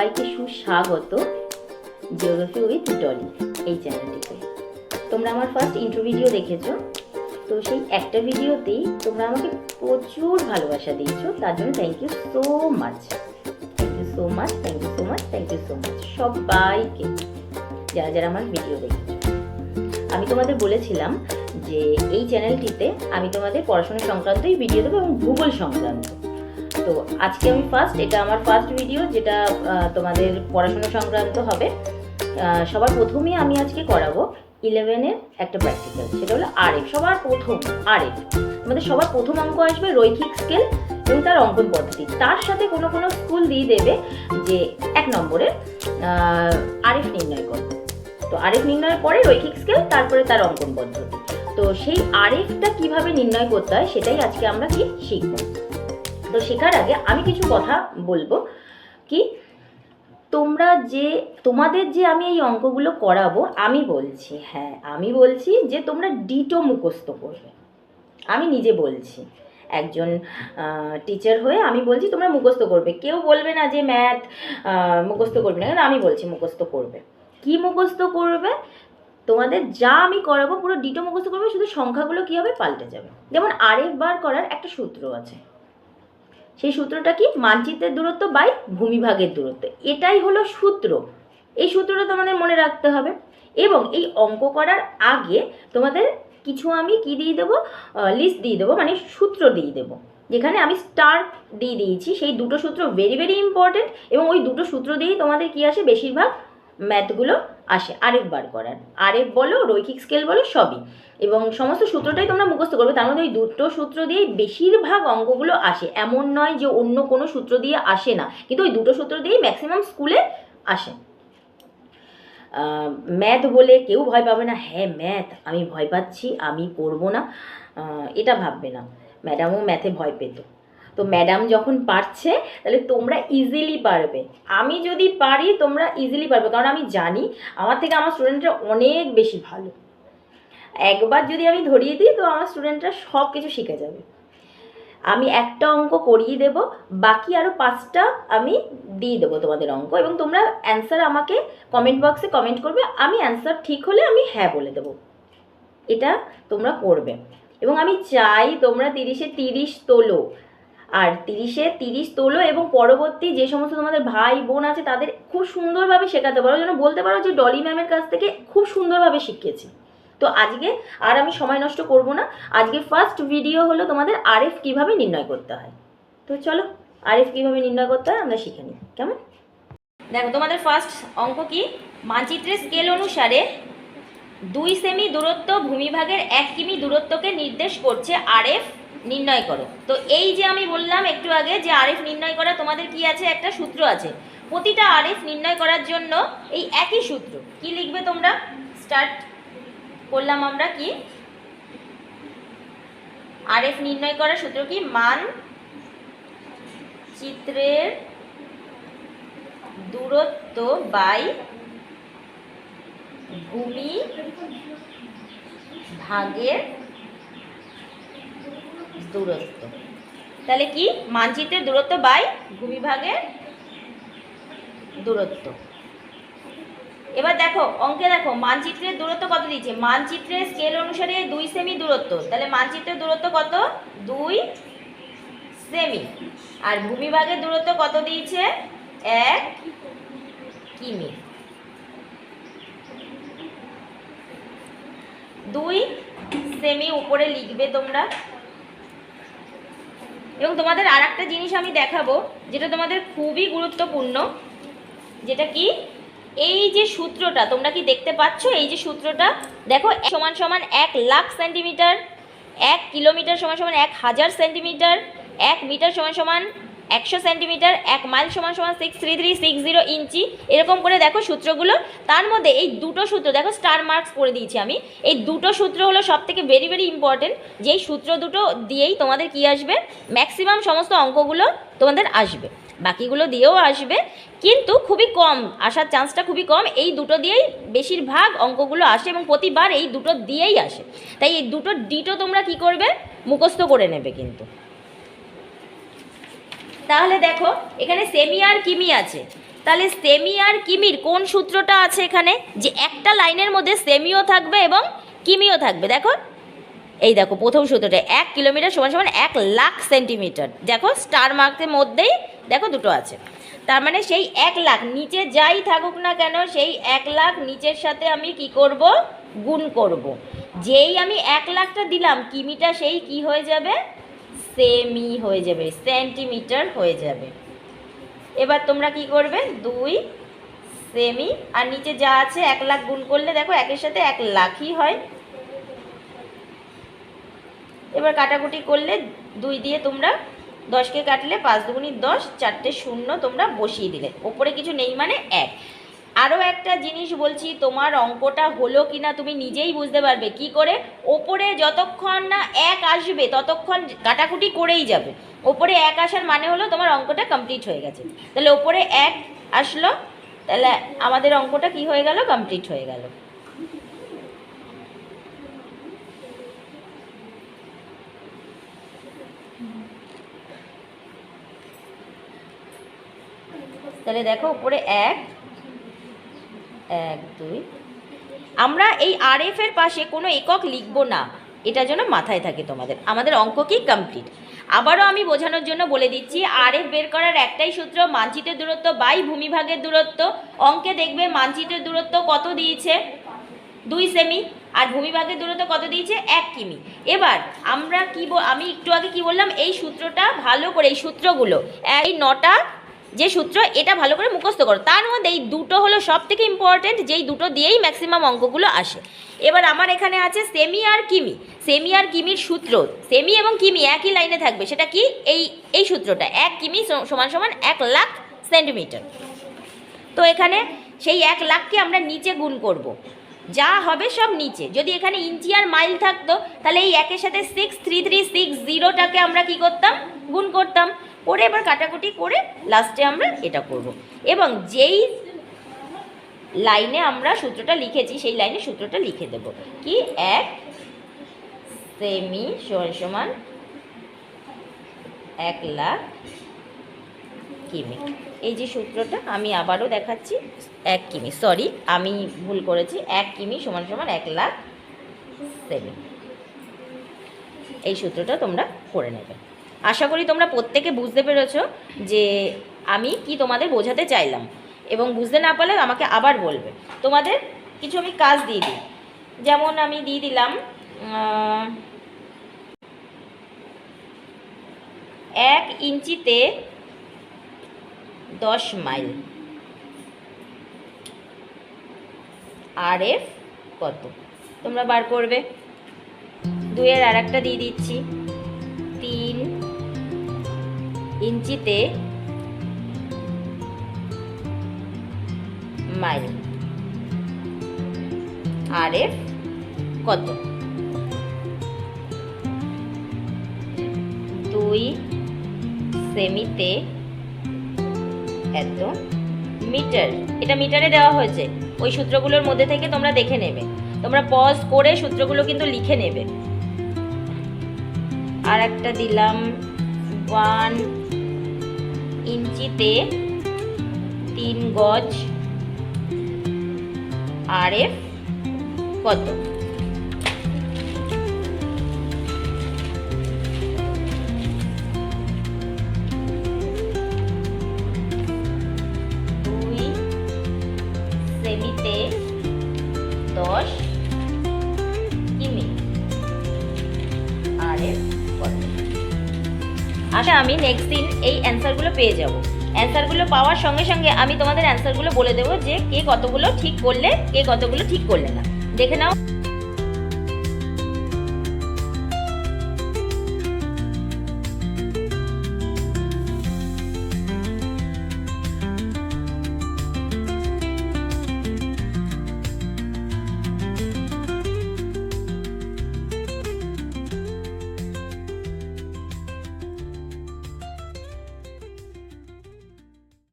সবাইকে সুস্বাগত। Geography with Dolly এই চ্যানেলটিতে তোমরা আমার ফার্স্ট ইন্ট্রো ভিডিও দেখেছ? তো সেই একটা ভিডিওতেই তোমরা আমাকে প্রচুর ভালোবাসা দিয়েছ। তার জন্য thank you so much thank you so much thank you so much thank you so much সবাইকে। যারা যারা আমার ভিডিও দেখেছ। আমি তোমাদের বলেছিলাম যে এই চ্যানেলটিতে আমি তোমাদের পড়াশোনা সংক্রান্তই ভিডিও দেবো এবং ভূগোল সংক্রান্ত। তো আজকে আমি ফার্স্ট এটা আমার ফার্স্ট ভিডিও যেটা তোমাদের পড়াশোনা সংক্রান্ত হবে। সবার প্রথমেই আমি আজকে করাবো ইলেভেনের একটা প্র্যাকটিক্যাল সেটা হলো আরএফ সবার প্রথম আরএফ আমাদের সবার প্রথম অঙ্ক আসবে রৈখিক স্কেল এবং তার অঙ্কন পদ্ধতি। তার সাথে কোনো কোনো স্কুল দিয়ে দেবে যে এক নম্বরে আরএফ নির্ণয় করো। তো আরএফ নির্ণয়ের পরে রৈখিক স্কেল তারপরে তার অঙ্কন পদ্ধতি। তো সেই আরএফটা কীভাবে নির্ণয় করতে হয়, সেটাই আজকে আমরা কি শিখব। তো শেখার আগে আমি কিছু কথা বলব কি? তোমরা যে, তোমাদের যে আমি এই অঙ্কগুলো করাবো, আমি বলছি হ্যাঁ আমি বলছি যে তোমরা ডিটো মুখস্থ করবে। আমি নিজে বলছি। একজন টিচার হয়ে আমি বলছি তোমরা মুখস্থ করবে। কেউ বলবে না যে ম্যাথ মুখস্থ করবে না, কিন্তু আমি বলছি মুখস্থ করবে। কি মুখস্থ করবে? তোমাদের যা আমি করাবো পুরো ডিটো মুখস্থ করবে, শুধু সংখ্যাগুলো কী হবে? পাল্টে যাবে। যেমন আরেক বার করার একটা সূত্র আছে। সেই সূত্রটা কি? মানচিত্রের দূরত্ব বাই ভূমিভাগের দূরত্ব। এটাই হলো সূত্র। এই সূত্রটা তোমাদের মনে রাখতে হবে। এবং এই অঙ্ক করার আগে তোমাদের কিছু আমি কি দিয়ে দেবো? লিস্ট দিয়ে দেবো মানে সূত্র দিয়ে দেবো। যেখানে আমি স্টার দিয়ে দিয়েছি। সেই দুটো সূত্র ভেরি ভেরি ইম্পর্টেন্ট এবং ওই দুটো সূত্র দিয়েই তোমাদের কি আসে? বেশিরভাগ ম্যাথগুলো আসে আরেকবার করার। আরেক বলো, রৈখিক স্কেল বলো, সবই। এবং সমস্ত সূত্রটাই তোমরা মুখস্থ করবে, তার মধ্যে ওই দুটো সূত্র দিয়েই বেশিরভাগ অঙ্কগুলো আসে। এমন নয় যে অন্য কোনো সূত্র দিয়ে আসে না, কিন্তু ওই দুটো সূত্র দিয়েই ম্যাক্সিমাম স্কুলে আসে। ম্যাথ বলে কেউ ভয় পাবে না। হ্যাঁ ম্যাথ, আমি ভয় পাচ্ছি, আমি করব না। এটা ভাববে না। ম্যাডামও ম্যাথে ভয় পেত। তো ম্যাডাম যখন পারছে, তাহলে তোমরা ইজিলি পারবে। আমি যদি পারি, তোমরা ইজিলি পারবে। কারণ আমি জানি, আমার থেকে আমার স্টুডেন্টরা অনেক বেশি ভালো। একবার যদি আমি ধরিয়ে দিই, তো আমার স্টুডেন্টরা সব কিছু শিখে যাবে। আমি একটা অঙ্ক করিয়ে দেব, বাকি আরও পাঁচটা আমি দিয়ে দেবো তোমাদের অঙ্ক। এবং তোমরা অ্যান্সার আমাকে কমেন্ট বক্সে কমেন্ট করবে, আমি অ্যান্সার ঠিক হলে আমি হ্যাঁ বলে দেবো। এটা তোমরা করবে। এবং আমি চাই তোমরা তিরিশে তিরিশ তোলো। আর তিরিশে তিরিশ তোলো এবং পরবর্তী যে সমস্ত তোমাদের ভাই বোন আছে, তাদের খুব সুন্দরভাবে শেখাতে পারো। যেন বলতে পারো যে ডলি ম্যামের কাছ থেকে খুব সুন্দরভাবে শিখিয়েছি। তো আজকে আর আমি সময় নষ্ট করব না। আজকে ফার্স্ট ভিডিও হলো তোমাদের আরএফ কীভাবে নির্ণয় করতে হয়। তো চলো আরএফ কীভাবে নির্ণয় করতে হয় আমরা শিখে নিই। কেমন? দেখো, তোমাদের ফার্স্ট অঙ্ক কি? মানচিত্রের স্কেল অনুসারে দুই সেমি দূরত্ব ভূমিভাগের এক কিমি দূরত্বকে নির্দেশ করছে আরএফ নির্ণয় করো। তো এই যে আমি বললাম একটু আগে যে আরএফ নির্ণয় করা, তোমাদের কি আছে? একটা সূত্র আছে। প্রতিটা আরএফ নির্ণয় করার জন্য এই একই সূত্র। কি লিখবে তোমরা? স্টার্ট করলাম আমরা কি? আরএফ নির্ণয় করার সূত্র কি? মান চিত্রের দূরত্ব বাই ভূমি ভাগের দূরত্ব। তাহলে কি? মানচিত্রের দূরত্ব বাই ভূমিভাগের দূরত্ব। এবার দেখো, অঙ্কে দেখো, মানচিত্রের দূরত্ব কত দিয়েছে মানচিত্রের স্কেল অনুসারে দুই সেমি দূরত্ব। তাহলে মানচিত্রের দূরত্ব কত? দুই সেমি আর ভূমিভাগের দূরত্ব কত দিয়েছে? এক কিমি। দুই সেমি উপরে লিখবে তোমরা। এবং তোমাদের আর একটা জিনিস আমি দেখাবো, যেটা তোমাদের খুবই গুরুত্বপূর্ণ, যেটা কি? এই যে সূত্রটা, তোমরা কি দেখতে পাচ্ছ? এই যে সূত্রটা, দেখো সমান সমান এক লাখ সেন্টিমিটার, এক কিলোমিটার সমান সমান এক হাজার সেন্টিমিটার, এক মিটার সমান সমান একশো সেন্টিমিটার, এক মাইল সমান সমান six three three six zero inch. এরকম করে দেখো সূত্রগুলো। তার মধ্যে এই দুটো সূত্র, দেখো স্টার মার্কস করে দিয়েছি আমি। এই দুটো সূত্র হলো সব থেকে ভেরি ভেরি ইম্পর্টেন্ট যেই সূত্র দুটো দিয়েই তোমাদের কি আসবে? ম্যাক্সিমাম সমস্ত অঙ্কগুলো তোমাদের আসবে। বাকিগুলো দিয়েও আসবে। কিন্তু খুবই কম, আসার চান্সটা খুবই কম। এই দুটো দিয়েই বেশিরভাগ অঙ্কগুলো আসে এবং প্রতিবার এই দুটো দিয়েই আসে। তাই এই দুটো ডিটো তোমরা কি করবে? মুখস্থ করে নেবে কিন্তু। তাহলে দেখো, এখানে সেমি আর কিমি আছে। তাহলে সেমি আর কিমির কোন সূত্রটা আছে এখানে? যে একটা লাইনের মধ্যে সেমিও থাকবে এবং কিমিও থাকবে, দেখো। এই দেখো, প্রথম সূত্রটা, এক কিলোমিটার সমান সমান এক লাখ সেন্টিমিটার। দেখো, স্টার মার্কের মধ্যেই দেখো দুটো আছে। তার মানে সেই এক লাখ, নিচে যাই থাকুক না কেন, সেই এক লাখ নিচের সাথে আমি কি করব? গুণ করব। যেই আমি এক লাখটা দিলাম, কিমিটা সেই কি হয়ে যাবে? সেমি হয়ে যাবে, সেন্টিমিটার হয়ে যাবে। এবার তোমরা কি করবে? দুই, সেমি, আর নিচে যা আছে এক লাখ গুণ করলে দেখো একের সাথে এক লাখই হয়। এবার কাটাকুটি করলে দুই দিয়ে তোমরা দশকে কাটলে পাঁচ দুগুণি দশ, চারটে শূন্য তোমরা বসিয়ে দিলে। ওপরে কিছু নেই মানে এক। আরও একটা জিনিস বলছি, তোমার অঙ্কটা হলো কি না তুমি নিজেই বুঝতে পারবে। কি করে? ওপরে যতক্ষণ না এক আসবে, ততক্ষণ কাটাকুটি করেই যাবে। ওপরে এক আসার মানে হলো তোমার অঙ্কটা কমপ্লিট হয়ে গেছে। তাহলে ওপরে এক আসলো, তাহলে আমাদের অঙ্কটা কি হয়ে গেল? কমপ্লিট হয়ে গেল। তাহলে দেখো উপরে এক এক, দুই। আমরা এই আর এর পাশে কোনো একক লিখব না। এটা যেন মাথায় থাকে তোমাদের। আমাদের অঙ্ক কি? কমপ্লিট আবারও আমি বোঝানোর জন্য বলে দিচ্ছি আর এফ বের করার একটাই সূত্র মানচিত্রের দূরত্ব বাই ভূমিভাগের দূরত্ব। অঙ্কে দেখবে মানচিত্রের দূরত্ব কত দিয়েছে? দুই সেমি আর ভূমিভাগের দূরত্ব কত দিয়েছে? এক কিমি। এবার আমরা কি আমি একটু আগে কি বললাম, এই সূত্রটা ভালো করে, এই সূত্রগুলো, এই নটা যে সূত্র এটা ভালো করে মুখস্থ করো। তার মধ্যে এই দুটো হলো সব থেকে ইম্পর্টেন্ট যেই দুটো দিয়েই ম্যাক্সিমাম অঙ্কগুলো আসে। এবার আমার এখানে আছে সেমি আর কিমি। সেমি আর কিমির সূত্র সেমি এবং কিমি একই লাইনে থাকবে। সেটা কি? এই এই সূত্রটা। এক কিমি সমান সমান এক লাখ সেন্টিমিটার তো এখানে সেই এক লাখকে আমরা নিচে গুণ করব। যা হবে সব নিচে। যদি এখানে ইঞ্চি আর মাইল থাকতো, তাহলে এই একের সাথে সিক্স থ্রি থ্রি সিক্স জিরোটাকে আমরা কি করতাম? গুণ করতাম। করে এবার কাটাকুটি করে লাস্টে আমরা এটা করব। এবং যেই লাইনে আমরা সূত্রটা লিখেছি, সেই লাইনে সূত্রটা লিখে দেব। কি? এক সেমি সমান সমান এক লাখ কিমি। এই যে সূত্রটা আমি আবারও দেখাচ্ছি, এক কিমি। সরি আমি ভুল করেছি। এক কিমি সমান সমান এক লাখ সেমি। এই সূত্রটা তোমরা করে নেবে। আশা করি তোমরা প্রত্যেকে বুঝতে পেরেছ যে আমি কি তোমাদের বোঝাতে চাইলাম। এবং বুঝতে না পারলে আমাকে আবার বলবে। তোমাদের কিছু আমি কাজ দিয়ে দিই। যেমন আমি দিয়ে দিলাম এক ইঞ্চিতে দশ মাইল। আর এফ কত? তোমরা বার করবে। দুইয়ের আর একটা দিয়ে দিচ্ছি। ইঞ্চিতে মাইল। আর এফ কত? দুই সেমিতে এত মিটার। এটা মিটারে দেওয়া হয়েছে। ওই সূত্রগুলোর মধ্যে থেকে তোমরা দেখে নেবে। তোমরা পজ করে সূত্রগুলো কিন্তু লিখে নেবে। আর একটা দিলাম। ওয়ান ইঞ্চিতে তিন গজ আর এফ কত দশ কিমি। আর এর কত আচ্ছা আমি নেক্সট দিন এই অ্যান্সারগুলো পেয়ে যাব। অ্যান্সারগুলো পাওয়ার সঙ্গে সঙ্গে আমি তোমাদের অ্যান্সারগুলো বলে দেবো যে কে কতগুলো ঠিক করলে, কে কতগুলো ঠিক করলে না। দেখে নাও।